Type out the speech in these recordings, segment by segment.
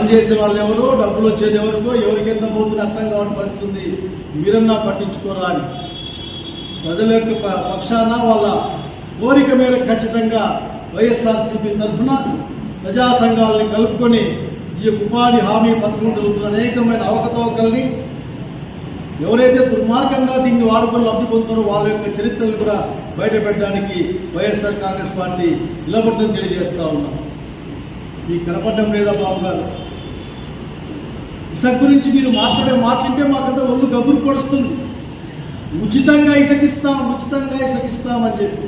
పనిచేసే వాళ్ళు ఎవరో డబ్బులు వచ్చేది ఎవరికో ఎవరికి ఎంత పోతుంది అర్థం కావడం పరిస్థితుంది మీరన్నా పట్టించుకోరా అని. ప్రజల యొక్క ప- పక్షాన వాళ్ళ కోరిక మేరకు ఖచ్చితంగా వైఎస్ఆర్సీపీ తరఫున ప్రజా సంఘాలని కలుపుకొని ఈ యొక్క ఉపాధి హామీ పథకం జరుగుతున్న అనేకమైన అవకతవకల్ని ఎవరైతే దుర్మార్గంగా దీన్ని వాడుకొని లబ్ధి పొందుతారో వాళ్ళ యొక్క చరిత్రలు కూడా బయటపెట్టడానికి వైఎస్ఆర్ కాంగ్రెస్ పార్టీ నిలబడుతుందని తెలియజేస్తా ఉన్నాం. మీకు కనపడడం లేదా బాబు గారు ఇసక్ గురించి మీరు మాట్లాడే మాట్లాడితే మాకంతా ఒళ్ళు గబ్బురు పొడుస్తుంది. ఉచితంగా ఇసకిస్తాం ఉచితంగా ఇసకిస్తామని చెప్పి.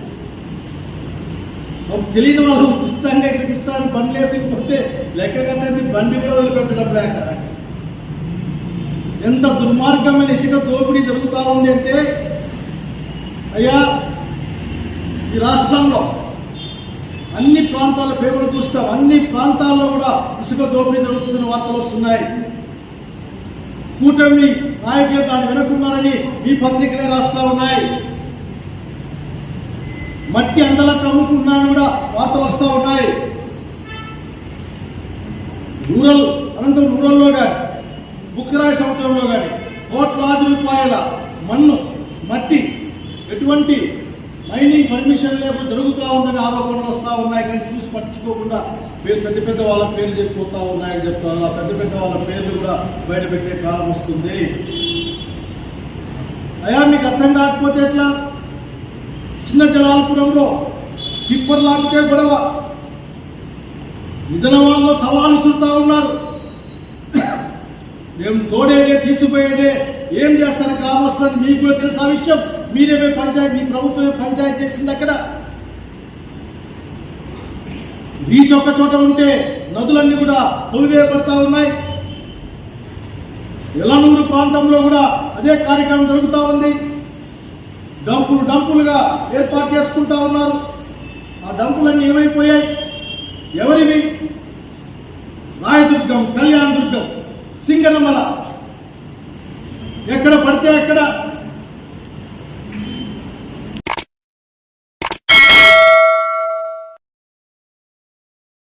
తెలియని వాళ్ళు ఉచితంగా ఇసగిస్తాను బండ్లు వేసకపోతే లెక్క కట్టేది బండి కూడా వదిలిపెట్టడం లేక. ఎంత దుర్మార్గమైన ఇసుక దోపిడీ జరుగుతూ ఉంది అంటే అయ్యా ఈ రాష్ట్రంలో అన్ని ప్రాంతాల పేపర్లు చూస్తాం. అన్ని ప్రాంతాల్లో కూడా ఇసుక దోపిడీ జరుగుతుందని వార్తలు వస్తున్నాయి. కూటమి నాయకులు దాన్ని వినకున్నారని ఈ పత్రికలే రాస్తా ఉన్నాయి. మట్టి అందలా అమ్ముకుంటున్నారని కూడా వార్తలు వస్తూ ఉన్నాయి. రూరల్ అనంతరం రూరల్లో కానీ బుక్కరాయ సముద్రంలో కానీ కోట్లాది రూపాయల మన్ను మట్టి ఎటువంటి మైనింగ్ పర్మిషన్ లేకుండా జరుగుతూ ఉందని ఆరోపణలు వస్తూ ఉన్నాయి. కానీ చూసి పట్టించుకోకుండా మీరు పెద్ద పెద్ద వాళ్ళ పేర్లు చెప్పిపోతా ఉన్నాయని చెప్తాను ఆ పెద్ద పెద్ద వాళ్ళ పేర్లు కూడా బయటపెట్టే కాలం వస్తుంది. అయా మీకు అర్థం కాకపోతే ఎట్లా? చిన్న జలాలపురంలో టిప్పర్ లాగితే గొడవ. నిధనవాళ్ళు సవాలు చూస్తూ ఉన్నారు. మేము తోడేదే తీసిపోయేదే ఏం చేస్తారు గ్రామస్తులని మీకు కూడా తెలుసా విషయం. మీరేమే పంచాయతీ ప్రభుత్వమే పంచాయతీ చేసింది అక్కడ. బీచ్ ఒక్క చోట ఉంటే నదులన్నీ కూడా తొలివేయబడతా ఉన్నాయి. ఎలనూరు ప్రాంతంలో కూడా అదే కార్యక్రమం జరుగుతూ ఉంది. డంపులు డంపులుగా ఏర్పాటు చేసుకుంటా ఉన్నారు. ఆ డంపులన్నీ ఏమైపోయాయి? ఎవరివి? రాయదుర్గం కళ్యాణ దుర్గం సింగనమల. ఎక్కడ